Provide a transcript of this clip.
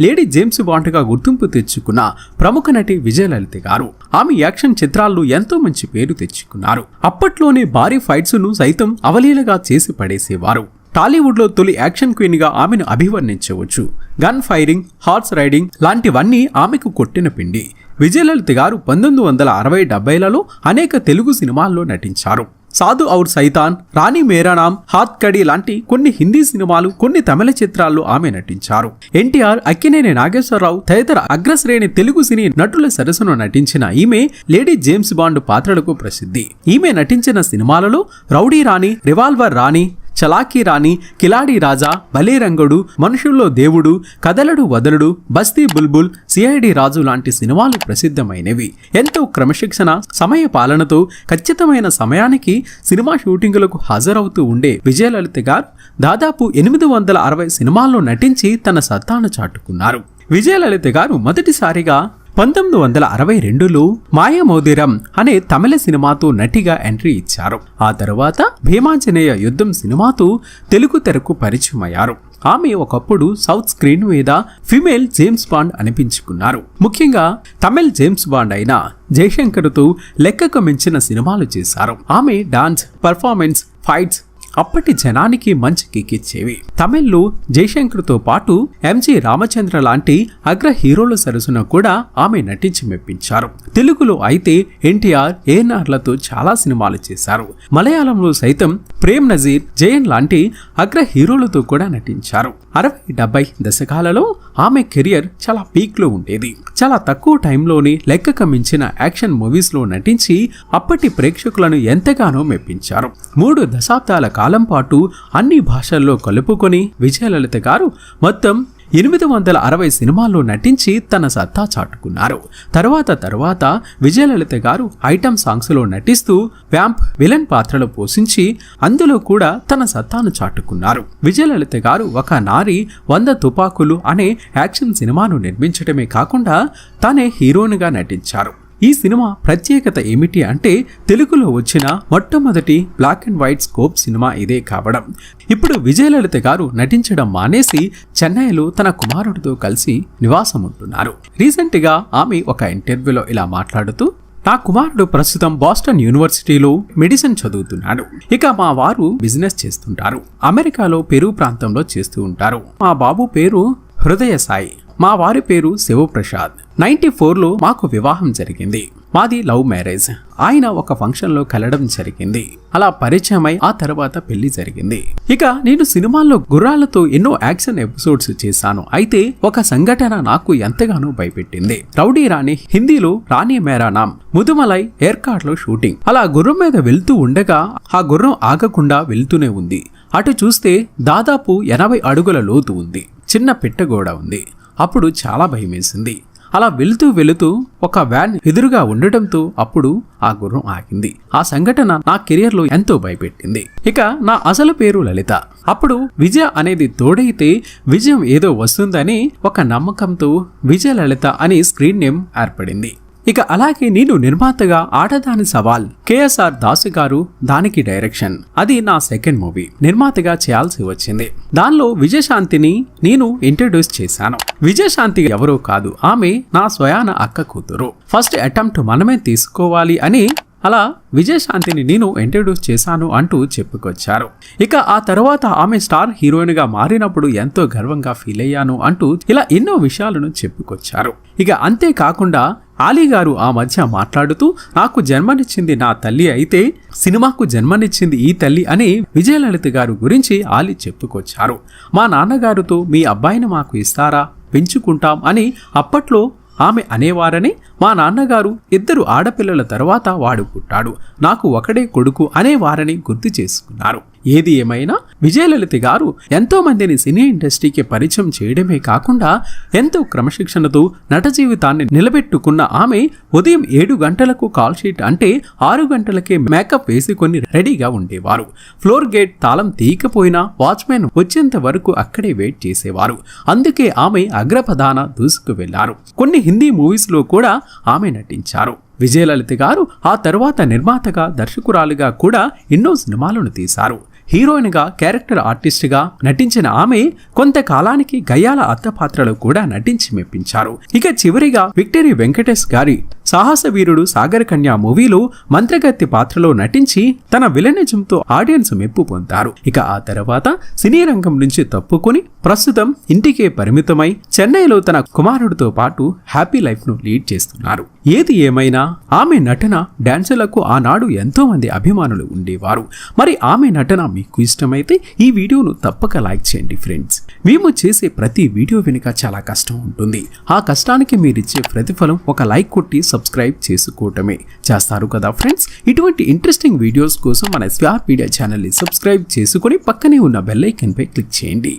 Lady James బాండ్గా గుర్తింపు తెచ్చుకున్న ప్రముఖ నటి విజయలలిత గారు. ఆమె యాక్షన్ చిత్రాల్లో ఎంతో మంచి పేరు తెచ్చుకున్నారు. అప్పట్లోనే భారీ ఫైట్స్ను సైతం అవలీలగా చేసి పడేసేవారు. టాలీవుడ్లో తొలి యాక్షన్ క్వీన్గా ఆమెను అభివర్ణించవచ్చు. గన్ ఫైరింగ్ హార్స్ రైడింగ్ లాంటివన్నీ ఆమెకు కొట్టిన పిండి. విజయలలిత గారు పంతొమ్మిది వందల అరవై డెబ్బైలలో అనేక తెలుగు సినిమాల్లో నటించారు. సాధు ఔర్ సైతాన్ రాణి మేరానాం హాత్ కడి లాంటి కొన్ని హిందీ సినిమాలు కొన్ని తమిళ చిత్రాల్లో ఆమె నటించారు. ఎన్టీఆర్ అక్కినేని నాగేశ్వరరావు తదితర అగ్రశ్రేణి తెలుగు సినీ నటుల సరసన నటించిన ఈమె లేడీ జేమ్స్ బాండ్ పాత్రలకు ప్రసిద్ధి. ఈమె నటించిన సినిమాలలో రౌడీ రాణి రివాల్వర్ రాణి చలాకీ రాణి కిలాడి రాజా బలేరంగడు మనుషుల్లో దేవుడు కదలడు వదలడు బస్తీ బుల్బుల్ సిఐడి రాజు లాంటి సినిమాలు ప్రసిద్ధమైనవి. ఎంతో క్రమశిక్షణ సమయ పాలనతో ఖచ్చితమైన సమయానికి సినిమా షూటింగులకు హాజరవుతూ ఉండే విజయలలిత గారు దాదాపు ఎనిమిది వందల అరవై సినిమాల్లో నటించి తన సత్తాను చాటుకున్నారు. విజయలలిత గారు మొదటిసారిగా పంతొమ్మిది వందల అరవై రెండులో మాయమోదిరం అనే తమిళ సినిమాతో నటిగా ఎంట్రీ ఇచ్చారు. ఆ తరువాత భీమాంజనేయ యుద్ధం సినిమాతో తెలుగు తెరకు పరిచయమయ్యారు. ఆమె ఒకప్పుడు సౌత్ స్క్రీన్ మీద ఫిమేల్ జేమ్స్ బాండ్ అనిపించుకున్నారు. ముఖ్యంగా తమిళ్ జేమ్స్ బాండ్ అయిన జయశంకర్తో లెక్కకు మించిన సినిమాలు చేశారు. ఆమె డాన్స్ పర్ఫార్మెన్స్ ఫైట్స్ అప్పటి జనానికి మంచి కిక్కిచ్చేవి తమిళ్ళో జయశంకర్తో పాటు ఎంజి రామచంద్ర లాంటి అగ్ర హీరోల సరసన కూడా ఆమె నటించి మెప్పించారు. తెలుగులో అయితే ఎన్టీఆర్ ఏఎన్ఆర్లతో చాలా సినిమాలు చేశారు. మలయాళంలో సైతం ప్రేమ్ నజీర్ జయన్ లాంటి అగ్ర హీరోలతో కూడా నటించారు. అరవై డెబ్బై దశకాలలో ఆమె కెరియర్ చాలా పీక్లో ఉండేది. చాలా తక్కువ టైంలోనే లెక్కక మించిన యాక్షన్ మూవీస్లో నటించి అప్పటి ప్రేక్షకులను ఎంతగానో మెప్పించారు. మూడు దశాబ్దాల కాలం పాటు అన్ని భాషల్లో కలుపుకొని విజయలలిత గారు మొత్తం ఎనిమిది వందల అరవై సినిమాల్లో నటించి తన సత్తా చాటుకున్నారు. తర్వాత తర్వాత విజయలలిత గారు ఐటమ్ సాంగ్స్లో నటిస్తూ వ్యాంప్ విలన్ పాత్రలు పోషించి అందులో కూడా తన సత్తాను చాటుకున్నారు. విజయలలిత గారు ఒక నారి వంద తుపాకులు అనే యాక్షన్ సినిమాను నిర్మించడమే కాకుండా తానే హీరోనుగా నటించారు. ఈ సినిమా ప్రత్యేకత ఏమిటి అంటే తెలుగులో వచ్చిన మొట్టమొదటి black and white scope cinema ఇదే కావడం. ఇప్పుడు విజయలలిత గారు నటించడం మానేసి చెన్నైలో తన కుమారుడితో కలిసి నివాసం ఉంటున్నారు రీసెంట్గా ఆమె ఒక ఇంటర్వ్యూలో ఇలా మాట్లాడుతూ నా కుమారుడు ప్రస్తుతం బాస్టన్ యూనివర్సిటీలో మెడిసిన్ చదువుతున్నాడు. ఇక మా వారు బిజినెస్ చేస్తుంటారు. అమెరికాలో పెరు ప్రాంతంలో చేస్తూ ఉంటారు. మా బాబు పేరు హృదయ సాయి మా వారి పేరు శివప్రసాద్. నైన్టీ ఫోర్లో మాకు వివాహం జరిగింది. మాది లవ్ మ్యారేజ్. ఆయన ఒక ఫంక్షన్లో కలవడం జరిగింది. అలా పరిచయమై ఆ తర్వాత పెళ్ళి జరిగింది. ఇక నేను సినిమాల్లో గుర్రాలతో ఎన్నో యాక్షన్ ఎపిసోడ్స్ చేశాను. అయితే ఒక సంఘటన నాకు ఎంతగానో భయపెట్టింది. రౌడీ రాణి హిందీలో రాణి మేరా నామ్ ముదుమలై ఎయిర్కార్డ్లో షూటింగ్. అలా గుర్రం మీద వెళ్తూ ఉండగా ఆ గుర్రం ఆగకుండా వెళ్తూనే ఉంది. అటు చూస్తే దాదాపు ఎనభై అడుగుల లోతు ఉంది. చిన్న పిట్టగోడ ఉంది. అప్పుడు చాలా భయమేసింది. అలా వెళుతూ వెళుతూ ఒక వ్యాన్ ఎదురుగా ఉండటంతో అప్పుడు ఆ గుర్రం ఆగింది. ఆ సంఘటన నా కెరియర్లో ఎంతో భయపెట్టింది. ఇక నా అసలు పేరు లలిత. అప్పుడు విజయ అనేది తోడైతే విజయం ఏదో వస్తుందని ఒక నమ్మకంతో విజయ లలిత అని స్క్రీన్ నేమ్ ఏర్పడింది. ఇక అలాగే నేను నిర్మాతగా ఆటదాని సవాల్. కేఎస్ఆర్ దాసు గారు దానికి డైరెక్షన్. అది నా సెకండ్ మూవీ. నిర్మాతగా చేయాల్సి వచ్చింది. దానిలో విజయశాంతిని నేను ఇంట్రడ్యూస్ చేశాను. విజయశాంతి ఎవరో కాదు. ఆమె నా స్వయాన అక్క కూతురు. ఫస్ట్ అటెంప్ట్ మనమే తీసుకోవాలి అని అలా విజయశాంతిని నేను ఇంట్రడ్యూస్ చేశాను అంటూ చెప్పుకొచ్చారు. ఇక ఆ తర్వాత ఆమె స్టార్ హీరోయిన్గా మారినప్పుడు ఎంతో గర్వంగా ఫీల్ అయ్యాను అంటూ ఇలా ఎన్నో విషయాలను చెప్పుకొచ్చారు. ఇక అంతేకాకుండా ఆలీ గారు ఆ మధ్య మాట్లాడుతూ నాకు జన్మనిచ్చింది నా తల్లి అయితే సినిమాకు జన్మనిచ్చింది ఈ తల్లి అని విజయలలిత గారు గురించి ఆలీ చెప్పుకొచ్చారు. మా నాన్నగారితో మీ అబ్బాయిని మాకు ఇస్తారా? పెంచుకుంటాం అని అప్పట్లో ఆమె అనేవారని మా నాన్నగారు ఇద్దరు ఆడపిల్లల తర్వాత వాడు పుట్టాడు. నాకు ఒకడే కొడుకు అనేవారని గుర్తు చేసుకున్నారు. ఏది ఏమైనా? విజయలలిత గారు ఎంతో మందిని సినీ ఇండస్ట్రీకి పరిచయం చేయడమే కాకుండా ఎంతో క్రమశిక్షణతో నట జీవితాన్ని నిలబెట్టుకున్న ఆమె ఉదయం ఏడు గంటలకు కాల్ షీట్ అంటే ఆరు గంటలకే మేకప్ వేసుకొని రెడీగా ఉండేవారు. ఫ్లోర్ గేట్ తాళం తీయకపోయినా వాచ్మెన్ వచ్చేంత వరకు అక్కడే వెయిట్ చేసేవారు. అందుకే ఆమె అగ్రప్రధాన దూసుకు వెళ్ళారు. కొన్ని హిందీ మూవీస్లో కూడా ఆమె నటించారు. విజయలలిత గారు ఆ తర్వాత నిర్మాతగా దర్శకురాలుగా కూడా ఎన్నో సినిమాలను తీశారు. హీరోయిన్గా క్యారెక్టర్ ఆర్టిస్ట్గా నటించిన ఆమె కొంతకాలానికి గయ్యాల అత్త పాత్రలో కూడా నటించి మెప్పించారు. ఇక చివరిగా విక్టరీ వెంకటేష్ గారి సాహస వీరుడు సాగర్ కన్యా మూవీలో మంత్రగత్తి పాత్రలో నటించి తన విలనిజంతో ఆడియన్స్ మెప్పు పొందారు. ఇక ఆ తర్వాత సినీ రంగం నుంచి తప్పుకొని ప్రస్తుతం ఇంటికే పరిమితమై చెన్నైలో తన కుమారుడితో పాటు హ్యాపీ లైఫ్ను లీడ్ చేస్తున్నారు. ఏది ఏమైనా ఆమె నటన డాన్సులకు ఆనాడు ఎంతో మంది అభిమానులు ఉండేవారు. మరి ఆమె నటన మీకు ఇష్టమైతే ఈ వీడియోను తప్పక లైక్ చేయండి ఫ్రెండ్స్. మేము చేసే ప్రతి వీడియో వెనుక చాలా కష్టం ఉంటుంది. ఆ కష్టానికి మీరిచ్చే ప్రతిఫలం ఒక లైక్ కొట్టి సబ్స్క్రైబ్ చేసుకోవటమే చేస్తారు కదా ఫ్రెండ్స్ ఇటువంటి ఇంట్రెస్టింగ్ వీడియోస్ కోసం మన స్వాప్ మీడియా ఛానల్ని సబ్స్క్రైబ్ చేసుకొని పక్కనే ఉన్న బెల్ ఐకన్పై క్లిక్ చేయండి.